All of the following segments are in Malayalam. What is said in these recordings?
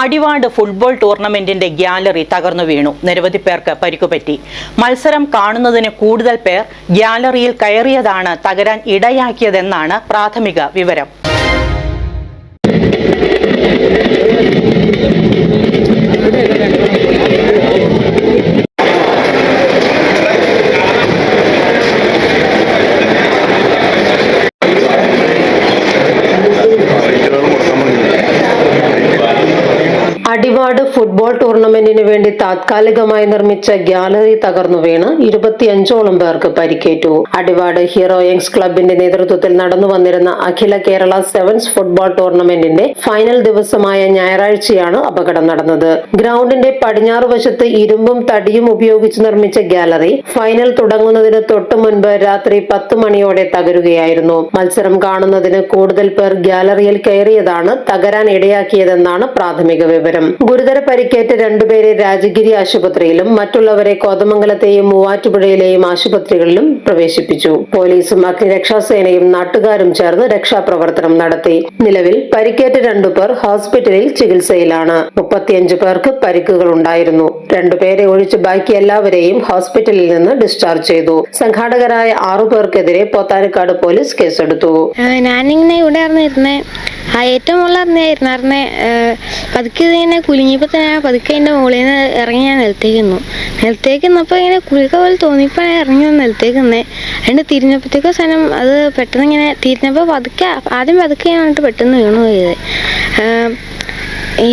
അടിവാട് ഫുട്ബോൾ ടൂർണമെന്റിന്റെ ഗ്യാലറി തകർന്നു വീണു. നിരവധി പേർക്ക് പരിക്കുപറ്റി. മത്സരം കാണുന്നതിന് കൂടുതൽ പേർ ഗ്യാലറിയിൽ കയറിയതാണ് തകരാൻ ഇടയാക്കിയതെന്നാണ് പ്രാഥമിക വിവരം. അടിവാട് ഫുട്ബോൾ ടൂർണമെന്റിന് വേണ്ടി താത്കാലികമായി നിർമ്മിച്ച ഗ്യാലറി തകർന്നു വീണ് ഇരുപത്തിയഞ്ചോളം പേർക്ക് പരിക്കേറ്റു. അടിവാട് ഹീറോ യങ്സ് ക്ലബിന്റെ നേതൃത്വത്തിൽ നടന്നു വന്നിരുന്ന അഖില കേരള സെവൻസ് ഫുട്ബോൾ ടൂർണമെന്റിന്റെ ഫൈനൽ ദിവസമായ ഞായറാഴ്ചയാണ് അപകടം നടന്നത്. ഗ്രൗണ്ടിന്റെ പടിഞ്ഞാറ് വശത്ത് ഇരുമ്പും തടിയും ഉപയോഗിച്ച് നിർമ്മിച്ച ഗ്യാലറി ഫൈനൽ തുടങ്ങുന്നതിന് തൊട്ടു മുൻപ് രാത്രി പത്ത് മണിയോടെ തകരുകയായിരുന്നു. മത്സരം കാണുന്നതിന് കൂടുതൽ പേർ ഗ്യാലറിയിൽ കയറിയതാണ് തകരാൻ ഇടയാക്കിയതെന്നാണ് പ്രാഥമിക വിവരം. ഗുരുതര പരിക്കേറ്റ രണ്ടുപേരെ രാജഗിരി ആശുപത്രിയിലും മറ്റുള്ളവരെ കോതമംഗലത്തെയും മൂവാറ്റുപുഴയിലെയും ആശുപത്രികളിലും പ്രവേശിപ്പിച്ചു. പോലീസും അഗ്നിരക്ഷാസേനയും നാട്ടുകാരും ചേർന്ന് രക്ഷാപ്രവർത്തനം നടത്തി. നിലവിൽ പരിക്കേറ്റ രണ്ടുപേർ ഹോസ്പിറ്റലിൽ ചികിത്സയിലാണ്. മുപ്പത്തിയഞ്ച് പേർക്ക് പരിക്കുകൾ ഉണ്ടായിരുന്നു. രണ്ടുപേരെ ഒഴിച്ച് ബാക്കി എല്ലാവരെയും ഹോസ്പിറ്റലിൽ നിന്ന് ഡിസ്ചാർജ് ചെയ്തു. സംഘാടകരായ ആറുപേർക്കെതിരെ പോത്താനിക്കാട് പോലീസ് കേസെടുത്തു. ഞാനിങ്ങനെ ഇവിടെ ഏറ്റവും അറിഞ്ഞായിരുന്നു പതുക്കെ ഇതിങ്ങനെ കുലുങ്ങിയപ്പോൾ തന്നെ പതുക്കെ എന്റെ മുകളിൽ നിന്ന് ഇറങ്ങി ഞാൻ നിലത്തേക്ക് നിന്നു. നിലത്തേക്ക് നിന്നപ്പോൾ ഇങ്ങനെ കുലുക്ക പോലെ തോന്നിയപ്പോൾ ഇറങ്ങി വന്ന് നിലത്തേക്ക് നിന്നേ. അതിന്റെ തിരിഞ്ഞപ്പോഴത്തേക്കോ സാധനം അത് പെട്ടെന്ന് ഇങ്ങനെ തിരിഞ്ഞപ്പോൾ പതുക്കെ ആദ്യം പതുക്കെ വന്നിട്ട് പെട്ടെന്ന് വീണു പോയത്.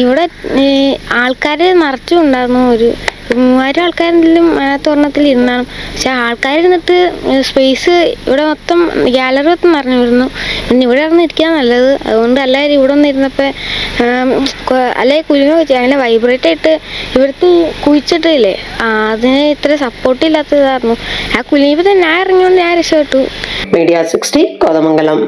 ഇവിടെ ആൾക്കാർ നിറച്ചും ഉണ്ടായിരുന്നു. ഒരു മൂവായിരം ആൾക്കാരെങ്കിലും അതിനകത്ത് ഒരെണ്ണത്തിൽ ഇരുന്നാണ്. പക്ഷെ ആൾക്കാരിരുന്നിട്ട് സ്പേസ് ഇവിടെ മൊത്തം ഗാലറി മൊത്തം നിറഞ്ഞിരുന്നു ഇവിടെ ഇറന്ന് ഇരിക്കാൻ നല്ലത്. അതുകൊണ്ട് എല്ലാവരും ഇവിടെ ഒന്ന് ഇരുന്നപ്പോൾ അല്ലെങ്കിൽ കുരുങ്ങ അങ്ങനെ വൈബ്രേറ്റ് ആയിട്ട് ഇവിടുത്തെ കുഴിച്ചിട്ടില്ലേ? അതിന് ഇത്ര സപ്പോർട്ട് ഇല്ലാത്തതായിരുന്നു. ആ കുലുങ്ങിയപ്പോൾ തന്നെ ഞാൻ ഇറങ്ങിയോണ്ട് ഞാൻ രക്ഷപ്പെട്ടു. Media sixty Kothamangalam.